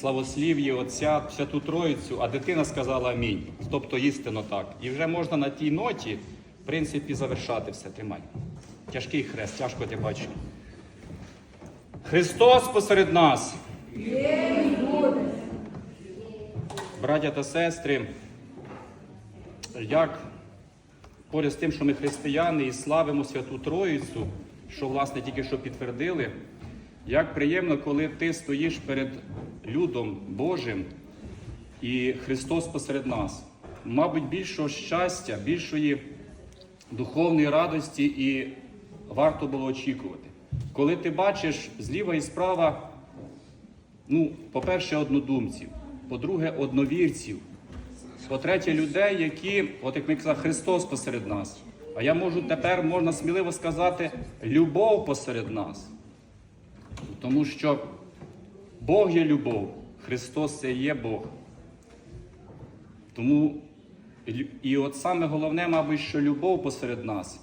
славослів'ї Отця Святу Троїцю, а дитина сказала амінь. Тобто істинно так. І вже можна на тій ноті, в принципі, завершати все. Тримай. Тяжкий хрест, тяжко ти бачиш. Христос посеред нас. Браття та сестри, як поряд з тим, що ми християни і славимо Святу Троїцю, що, власне, тільки що підтвердили, як приємно, коли ти стоїш перед людом Божим і Христос посеред нас. Мабуть, більшого щастя, більшої духовної радості і варто було очікувати. Коли ти бачиш зліва і справа, ну, по-перше, однодумців, по-друге, одновірців, по-третє, людей, які, от як ми казали, Христос посеред нас. А я можу тепер, можна сміливо сказати, любов посеред нас. Тому що Бог є любов, Христос це є Бог. Тому і от саме головне, мабуть, що любов посеред нас.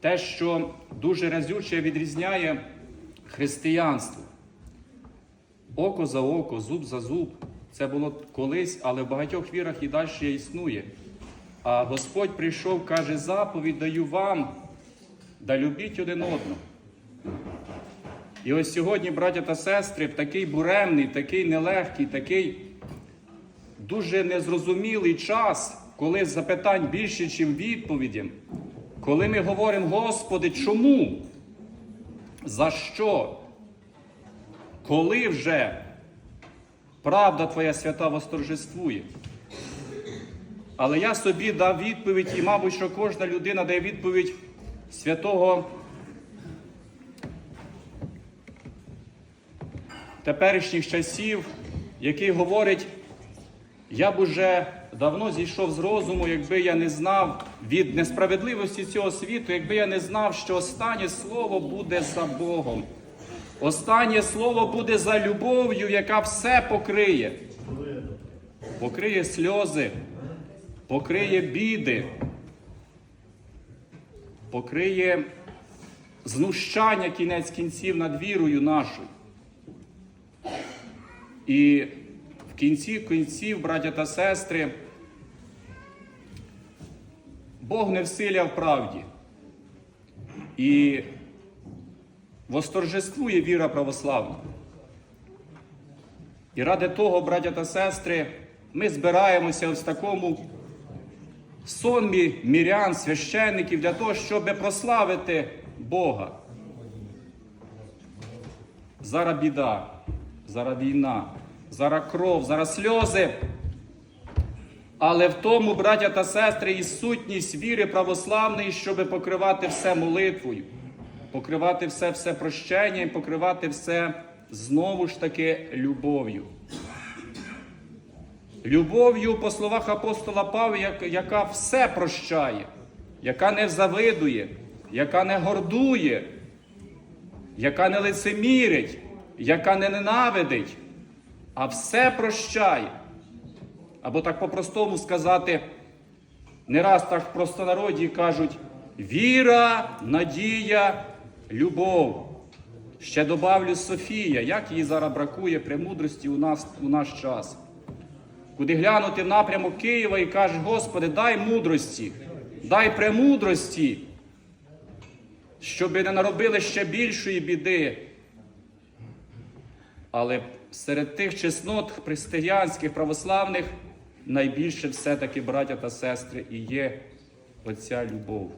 Те, що дуже разюче відрізняє християнство. Око за око, зуб за зуб. Це було колись, але в багатьох вірах і далі існує. А Господь прийшов, каже, заповідь даю вам, да любіть один одного. І ось сьогодні, браття та сестри, такий буремний, такий нелегкий, такий дуже незрозумілий час, коли запитань більше, ніж відповіді, коли ми говоримо, Господи, чому? За що? Коли вже правда Твоя свята восторжествує? Але я собі дав відповідь, і, мабуть, що кожна людина дає відповідь святого теперішніх часів, який говорить, я б уже давно зійшов з розуму, якби я не знав від несправедливості цього світу, якби я не знав, що останнє слово буде за Богом. Останнє слово буде за любов'ю, яка все покриє. Покриє сльози, покриє біди, покриє знущання кінець кінців над вірою нашою. І в кінці кінців, браття та сестри, Бог не всиля в правді. І восторжествує віра православна. І ради того, браття та сестри, ми збираємося в такому сонмі мірян, священників для того, щоб прославити Бога. Зараз біда, зараз війна, зараз кров, зараз сльози. Але в тому, браття та сестри, і сутність віри православної, щоб покривати все молитвою, покривати все все прощенням, покривати все знову ж таки любов'ю. Любов'ю, по словах апостола Павла, яка все прощає, яка не завидує, яка не гордує, яка не лицемірить, яка не ненавидить, а все прощає. Або так по-простому сказати, не раз так в простонароді кажуть віра, надія, любов. Ще добавлю Софія, як їй зараз бракує премудрості у нас у наш час. Куди глянути в напрямок Києва і каже, Господи, дай мудрості, дай премудрості, щоби не наробили ще більшої біди. Але серед тих чеснот християнських, православних, найбільше все-таки, браття та сестри, і є оця любов.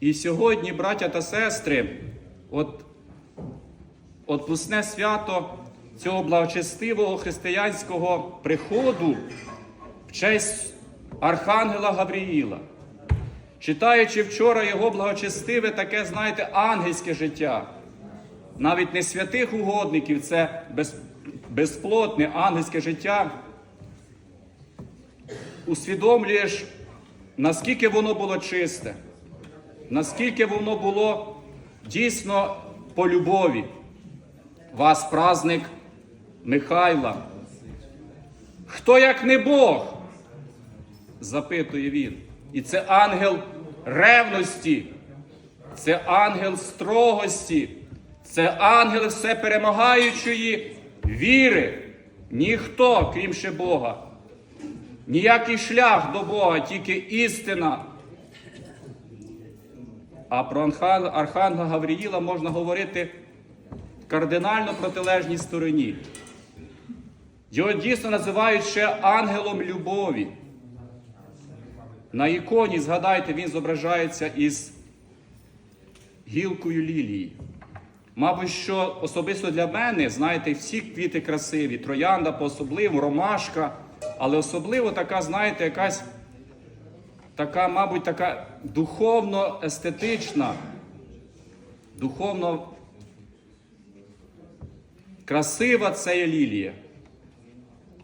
І сьогодні, браття та сестри, от отпусне свято цього благочестивого християнського приходу в честь Архангела Гавріїла. Читаючи вчора його благочестиве, таке, знаєте, ангельське життя, навіть не святих угодників, це без, безплотне ангельське життя, усвідомлюєш, наскільки воно було чисте, наскільки воно було дійсно по любові. Вас праздник Михайла. Хто як не Бог? запитує він. І це ангел ревності, це ангел строгості, Це ангели все перемагаючої віри. Ніхто, крім ще Бога. Ніякий шлях до Бога, тільки істина. А про Архангела Гавріїла можна говорити кардинально протилежній стороні. Його дійсно називають ще ангелом любові. На іконі, згадайте, він зображається із гілкою лілії. Мабуть, що особисто для мене, знаєте, всі квіти красиві, троянда по-особливому, ромашка, але особливо така, знаєте, якась така, мабуть, така духовно-естетична, духовно красива це є лілія.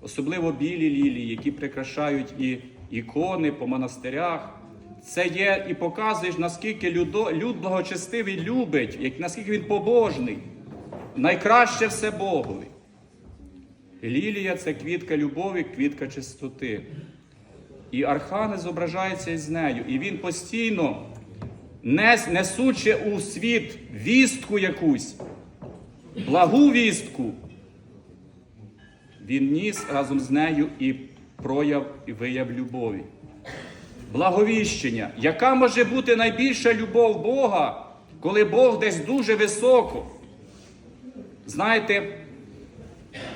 Особливо білі лілії, які прикрашають і ікони по монастирях. Це є і показуєш, наскільки людо, люд благочестивий любить, як, наскільки він побожний. Найкраще все Богові. Лілія це квітка любові, квітка чистоти. І архангел зображається із нею. І він постійно, нес, несучи у світ вістку якусь, благу вістку, він ніс разом з нею і прояв і вияв любові. Благовіщення. Яка може бути найбільша любов Бога, коли Бог десь дуже високо? Знаєте,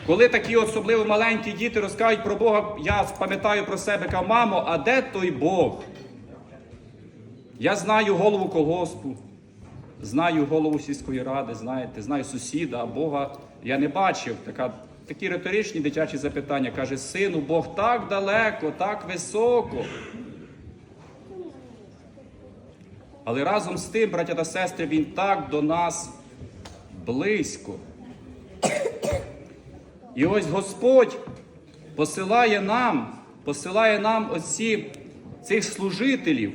коли такі особливо маленькі діти розкажуть про Бога, я пам'ятаю про себе, кажу, мамо, а де той Бог? Я знаю голову колгоспу, знаю голову сільської ради, знаєте, знаю сусіда, а Бога я не бачив. Така, такі риторичні дитячі запитання. Каже, сину, Бог так далеко, так високо. Але разом з тим, браття та сестри, Він так до нас близько. І ось Господь посилає нам, посилає нам оці, цих служителів.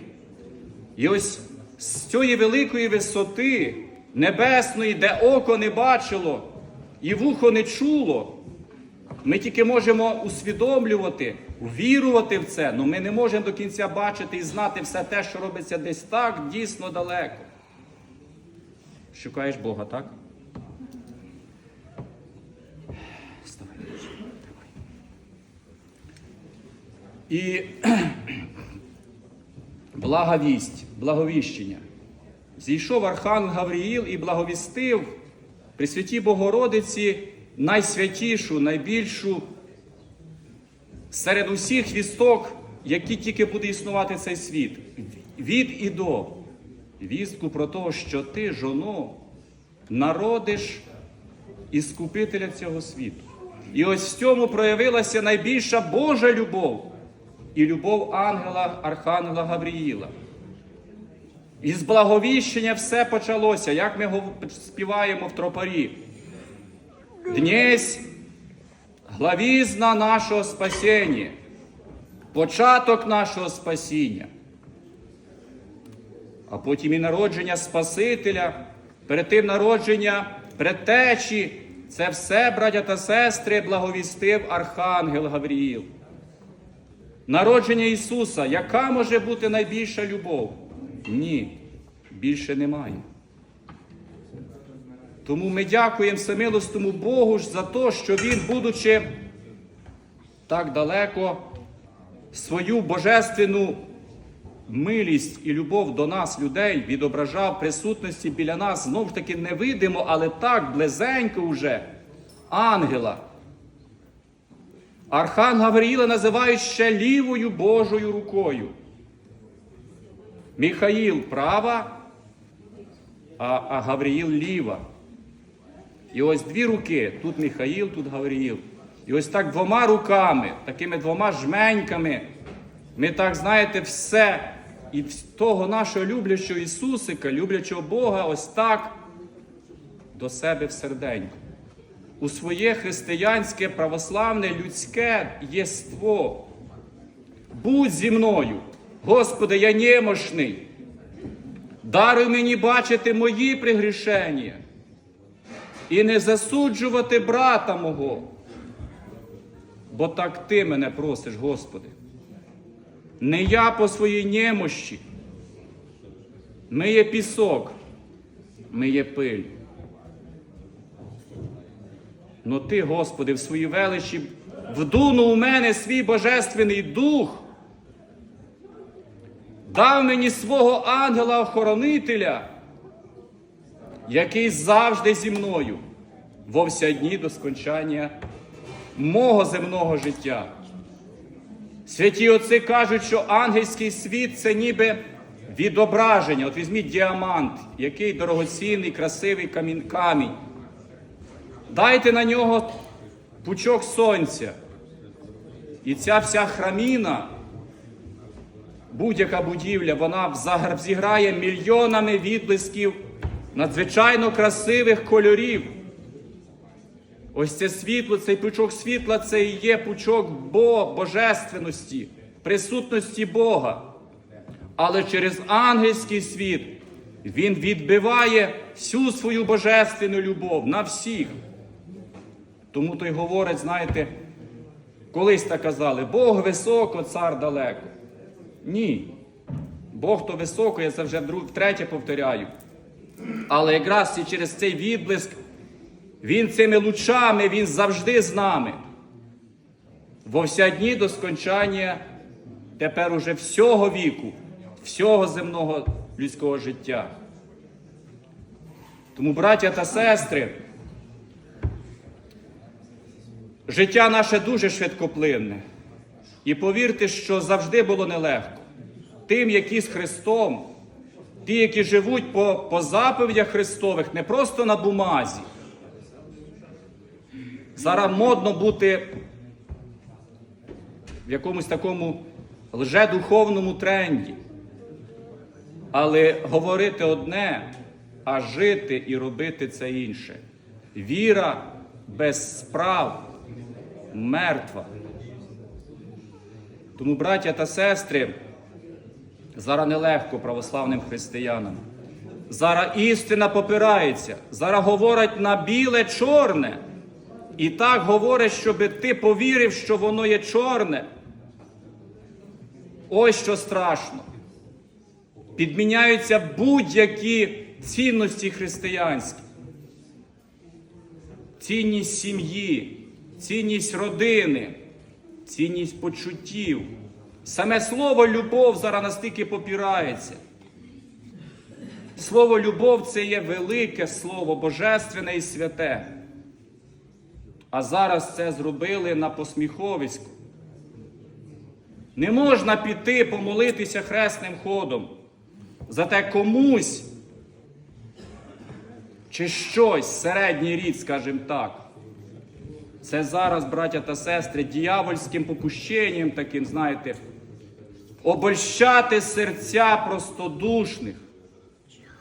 І ось з цієї великої висоти небесної, де око не бачило і вухо не чуло, ми тільки можемо усвідомлювати, вірувати в це, але ми не можемо до кінця бачити і знати все те, що робиться десь так дійсно далеко. Шукаєш Бога, так? Вставай. І благовість, благовіщення. Зійшов Архангел Гавріїл і благовістив при святій Богородиці найсвятішу, найбільшу серед усіх вісток, які тільки буде існувати цей світ. Від і до. Вістку про те, що ти, жоно, народиш іскупителя цього світу. І ось в цьому проявилася найбільша Божа любов і любов ангела Архангела Гавріїла. І з благовіщення все почалося, як ми співаємо в тропарі. Днесь главізна нашого спасіння, початок нашого спасіння, а потім і народження Спасителя, перед тим народження предтечі. Це все, браття та сестри, благовістив Архангел Гавріїл. Народження Ісуса, яка може бути найбільша любов? Ні, більше немає. Тому ми дякуємо всемилостому Богу ж за те, що Він, будучи так далеко, свою божественну милість і любов до нас, людей, відображав присутності біля нас, знов ж таки невидимо, але так близенько вже ангела. Архан Гавриїла називають ще лівою Божою рукою. Міхаїл права, а Гавриїл ліва. І ось дві руки, тут Міхаїл, тут Гавриїл. І ось так двома руками, такими двома жменьками, ми так, знаєте, все і того нашого люблячого Ісусика, люблячого Бога, ось так до себе в серденько. У своє християнське, православне, людське єство. Будь зі мною, Господи, я немощний. Даруй мені бачити мої пригрішення і не засуджувати брата мого. Бо так ти мене просиш, Господи. Не я по своїй немощі. Ми є пісок, ми є пиль. Но ти, Господи, в своїй величі вдунув у мене свій божественний дух, дав мені свого ангела-охоронителя, який завжди зі мною во вся дні до скончання мого земного життя. Святі отці кажуть, що ангельський світ це ніби відображення. От візьміть діамант, який дорогоцінний, красивий камінь, камінь. Дайте на нього пучок сонця. І ця вся храміна, будь-яка будівля, вона зіграє мільйонами відблисків надзвичайно красивих кольорів. Ось це світло, цей пучок світла це і є пучок Бо, божественності, присутності Бога. Але через ангельський світ він відбиває всю свою божественну любов на всіх. Тому той говорить, знаєте, колись так казали, Бог високо, цар далеко. Ні. Бог то високо, я це вже втретє повторяю. Але якраз і через цей відблиск він цими лучами, Він завжди з нами. Во вся дні до скончання тепер уже всього віку, всього земного людського життя. Тому, браття та сестри, життя наше дуже швидкоплинне. І повірте, що завжди було нелегко. Тим, які з Христом, ті, які живуть по, по заповідях Христових, не просто на бумазі. Зараз модно бути в якомусь такому лжедуховному тренді. Але говорити одне, а жити і робити це інше. Віра без справ мертва. Тому, браття та сестри, зараз нелегко православним християнам. Зараз істина попирається, зараз говорять на біле чорне. І так говорять, щоб ти повірив, що воно є чорне. Ось що страшно. Підміняються будь-які цінності християнські. Цінність сім'ї, цінність родини, цінність почуттів. Саме слово любов зараз настільки попірається. Слово любов це є велике слово, божественне і святе. А зараз це зробили на посміховиську. Не можна піти помолитися хресним ходом. Зате комусь чи щось середній рід, скажімо так. Це зараз, браття та сестри, діявольським попущенням таким, знаєте, обольщати серця простодушних.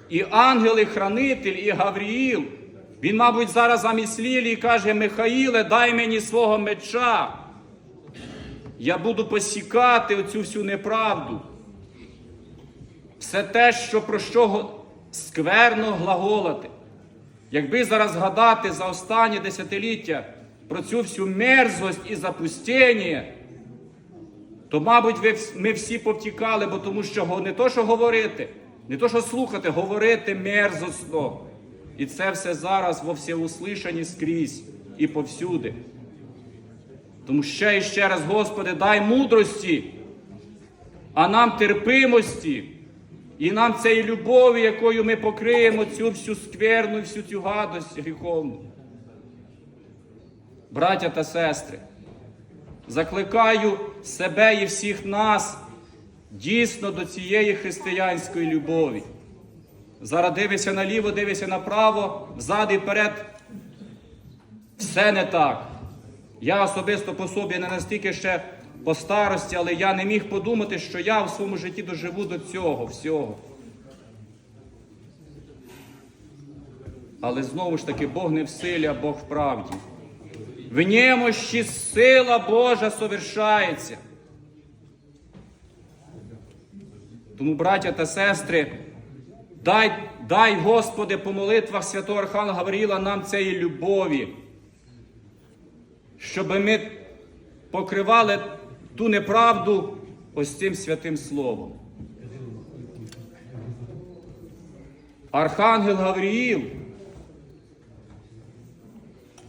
І ангел, і Гавріїл. Він, мабуть, зараз замість Лілії каже: Михаїле, дай мені свого меча. Я буду посікати оцю всю неправду. Все те, що про що скверно глаголати. Якби зараз згадати за останні десятиліття про цю всю мерзость і запустіння, то, мабуть, ви, ми всі повтікали, бо тому що не то, що говорити, не то, що слухати, говорити мерзостно. І це все зараз во всеуслишанні скрізь і повсюди. Тому ще і ще раз, Господи, дай мудрості, а нам терпимості, і нам цієї любові, якою ми покриємо цю всю скверну, всю цю гадость гріховну. Браття та сестри, закликаю себе і всіх нас дійсно до цієї християнської любові. Зараз дивися наліво, дивися направо, взад і вперед. Все не так. Я особисто по собі не настільки ще по старості, але я не міг подумати, що я в своєму житті доживу до цього всього. Але знову ж таки, Бог не в силі, а Бог в правді. В немощі сила Божа совершається. Тому, браття та сестри, дай, дай, Господи, по молитвах святого Архангела Гавріла нам цієї любові, щоб ми покривали ту неправду ось цим святим словом. Архангел Гавріїл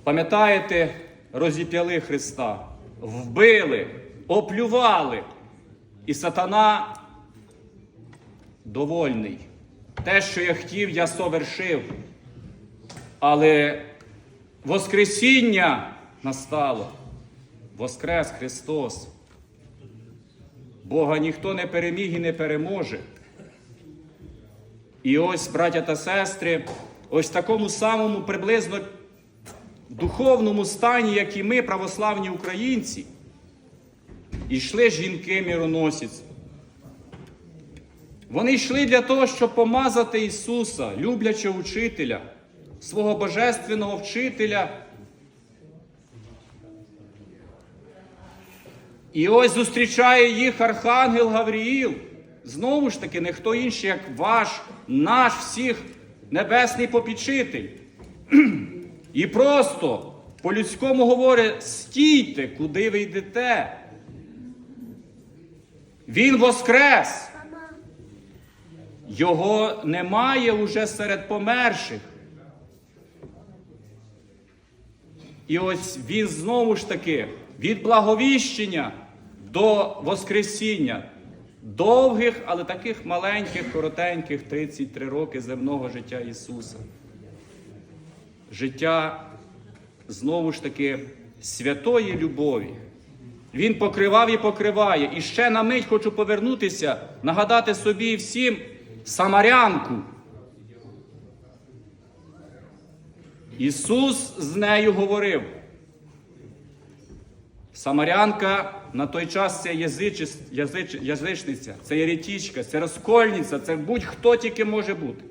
Пам'ятаєте, розіп'яли Христа, вбили, оплювали, і сатана довольний. Те, що я хотів, я совершив. Але Воскресіння настало. Воскрес Христос. Бога ніхто не переміг і не переможе. І ось, браття та сестри, ось в такому самому приблизно духовному стані, як і ми, православні українці, йшли жінки міроносиці. Вони йшли для того, щоб помазати Ісуса, люблячого учителя, свого божественного вчителя. І ось зустрічає їх Архангел Гавріїл. Знову ж таки, не хто інший, як ваш, наш всіх небесний попічитель. І просто по-людському говорить: стійте, куди ви йдете. Він воскрес. Його немає уже серед померших. І ось він знову ж таки від благовіщення до Воскресіння, довгих, але таких маленьких, коротеньких 33 роки земного життя Ісуса. Життя знову ж таки святої любові. Він покривав і покриває. І ще на мить хочу повернутися, нагадати собі всім Самарянку. Ісус з нею говорив. Самарянка на той час це язичис, язич, язичниця, це єретічка, це розкольниця, це будь-хто тільки може бути.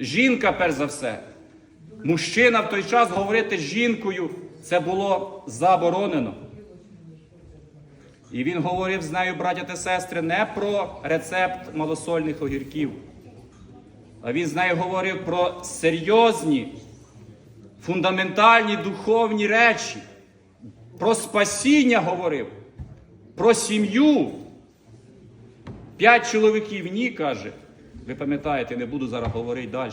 Жінка, перш за все. Мужчина в той час говорити з жінкою це було заборонено. І він говорив з нею, браття та сестри, не про рецепт малосольних огірків. А він з нею говорив про серйозні, фундаментальні духовні речі. Про спасіння говорив, про сім'ю. П'ять чоловіків ні, каже. Ви пам'ятаєте, не буду зараз говорити далі.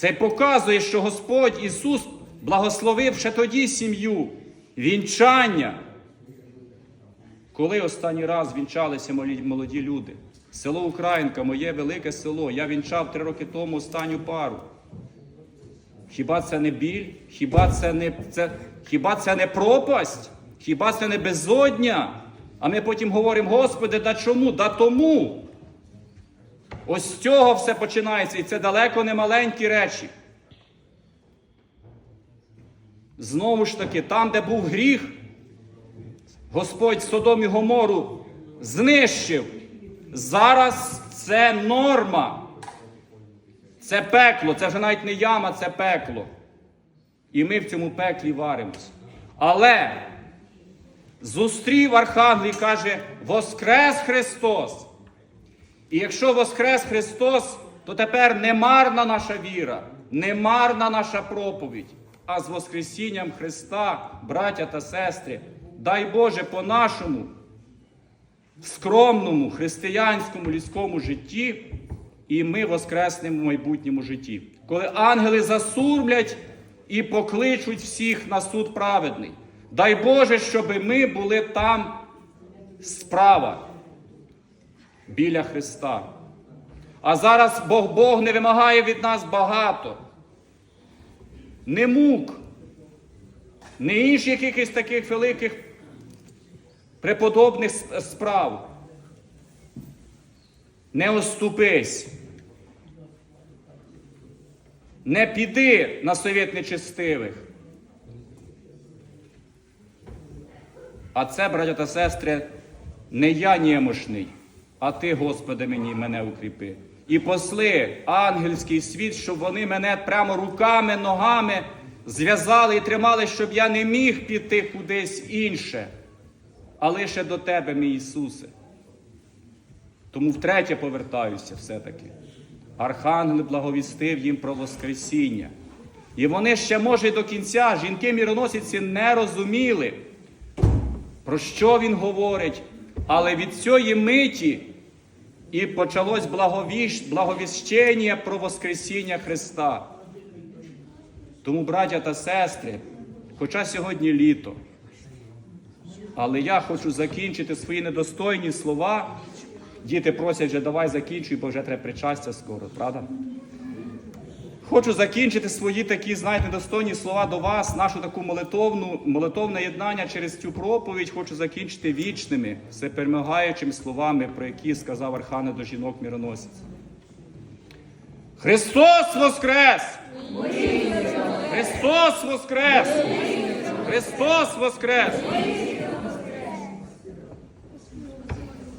Це показує, що Господь Ісус благословив ще тоді сім'ю, вінчання. Коли останній раз вінчалися молоді, люди? Село Українка, моє велике село. Я вінчав три роки тому останню пару. Хіба це не біль? Хіба це не, це, хіба це не пропасть? Хіба це не безодня? А ми потім говоримо, Господи, да чому? Да тому. Ось з цього все починається, і це далеко не маленькі речі. Знову ж таки, там, де був гріх, Господь Содом і Гомору знищив. Зараз це норма. Це пекло, це вже навіть не яма, це пекло. І ми в цьому пеклі варимось. Але зустрів Архангел і каже: Воскрес Христос! І якщо Воскрес Христос, то тепер не марна наша віра, не марна наша проповідь, а з Воскресінням Христа, браття та сестри, дай Боже по нашому скромному християнському людському житті, і ми воскреснемо в майбутньому житті. Коли ангели засурмлять і покличуть всіх на суд праведний. Дай Боже, щоб ми були там справа біля Христа. А зараз Бог Бог не вимагає від нас багато. Не мук, не інших якихось таких великих преподобних справ. Не оступись. Не піди на совет нечестивих. А це, браття та сестри, не я немощний, а ти, Господи, мені мене укріпи. І посли ангельський світ, щоб вони мене прямо руками, ногами зв'язали і тримали, щоб я не міг піти кудись інше, а лише до Тебе, мій Ісусе. Тому втретє повертаюся все-таки. Архангел благовістив їм про Воскресіння. І вони ще, може, до кінця, жінки міроносиці не розуміли, про що він говорить, але від цієї миті і почалось благовіщ, благовіщення про Воскресіння Христа. Тому, браття та сестри, Хоча сьогодні літо. Але я хочу закінчити свої недостойні слова. Діти просять вже давай закінчуй, бо вже треба причастя скоро, правда? Хочу закінчити свої такі, знаєте, недостойні слова до вас, нашу таку молитовну, молитовне єднання через цю проповідь хочу закінчити вічними, всеперемагаючими словами, про які сказав Архане до жінок міроносець. Христос Воскрес! Христос Воскрес! Христос Воскрес!